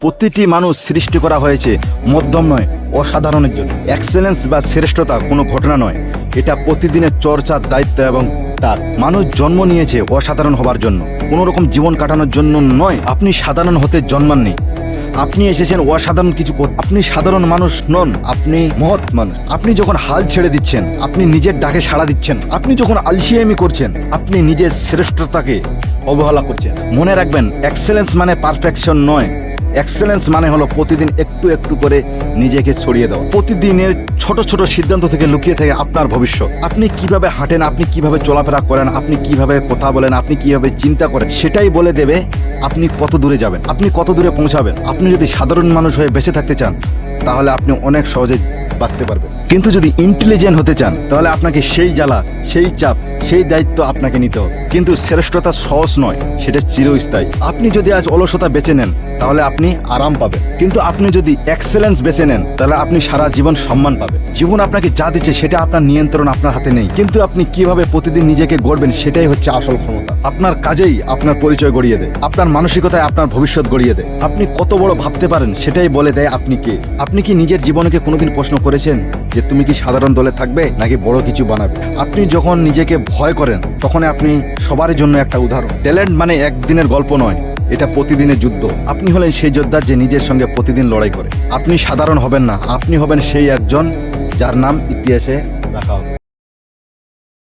প্রতিটি মানুষ সৃষ্টি করা হয়েছে মধ্যম নয়, অসাধারণের জন্য। এক্সেলেন্স বা শ্রেষ্ঠতা কোনো ঘটনা নয়। এটা প্রতিদিনের চর্চার দায়িত্ব এবং তার। মানুষ জন্ম নিয়েছে অসাধারণ হবার জন্য। কোনো রকম জীবন কাটানোর জন্য নয়। আপনি সাধারণ হতে জন্মাননি। আপনি এসেছেন অসাধারণ কিছু আপনি সাধারণ মানুষ নন, আপনি মহৎ মানুষ। আপনি যখন হাল ছেড়ে দিচ্ছেন, আপনি নিজের ডাকে সাড়া দিচ্ছেন। আপনি যখন আলসিয়ামি করছেন, আপনি নিজের শ্রেষ্ঠতাকে অবহেলা করছেন। মনে রাখবেন এক্সেলেন্স মানে পারফেকশন নয়। এক্সেলেন্স মানে হলো প্রতিদিন একটু একটু করে নিজেকে ছড়িয়ে দাও প্রতিদিনের ছোট ছোট সিদ্ধান্ত থেকে লুকিয়ে থাকে আপনার ভবিষ্যৎ। আপনি কীভাবে হাঁটেন, আপনি কীভাবে চলাফেরা করেন, আপনি কীভাবে কথা বলেন, আপনি কীভাবে চিন্তা করেন, সেটাই বলে দেবে আপনি কত দূরে যাবেন, আপনি কত দূরে পৌঁছাবেন। আপনি যদি সাধারণ মানুষ হয়ে বেঁচে থাকতে চান, তাহলে আপনি অনেক সহজে বাঁচতে পারবেন। কিন্তু যদি ইন্টেলিজেন্ট হতে চান, তাহলে আপনাকে সেই জ্বালা, সেই চাপ, সেই দায়িত্ব আপনাকে নিতে হবে। কিন্তু শ্রেষ্ঠতা সহজ নয়, সেটা চিরস্থায়ী। আপনি যদি আজ অলসতা বেছে নেন, তাহলে আপনি আরাম পাবেন। কিন্তু আপনি যদি এক্সেলেন্স বেছে নেন, তাহলে আপনি সারা জীবন সম্মান পাবেন। জীবন আপনাকে যা দিচ্ছে, সেটা আপনার নিয়ন্ত্রণ আপনার হাতে নেই। কিন্তু আপনি কীভাবে প্রতিদিন নিজেকে গড়বেন, সেটাই হচ্ছে আসল ক্ষমতা। আপনার কাজেই আপনার পরিচয় গড়িয়ে দেয়। আপনার মানসিকতায় আপনার ভবিষ্যৎ গড়িয়ে দেয়। আপনি কত বড় ভাবতে পারেন, সেটাই বলে দেয় আপনি কে। আপনি কি নিজের জীবনকে কোনোদিন প্রশ্ন করেছেন? যে তুমি কি সাধারণ দলে থাকবে নাকি বড় কিছু বানাবে? আপনি যখন নিজেকে ভয় করেন, তখন আপনি সবার জন্য একটা উদাহরণ। ট্যালেন্ট মানে একদিনের গল্প নয়, এটা প্রতিদিনের যুদ্ধ। আপনি হলেন সেই যোদ্ধা যে নিজের সঙ্গে প্রতিদিন লড়াই করে। আপনি সাধারণ হবেন না, আপনি হবেন সেই একজন যার নাম ইতিহাসে রাখা হবে।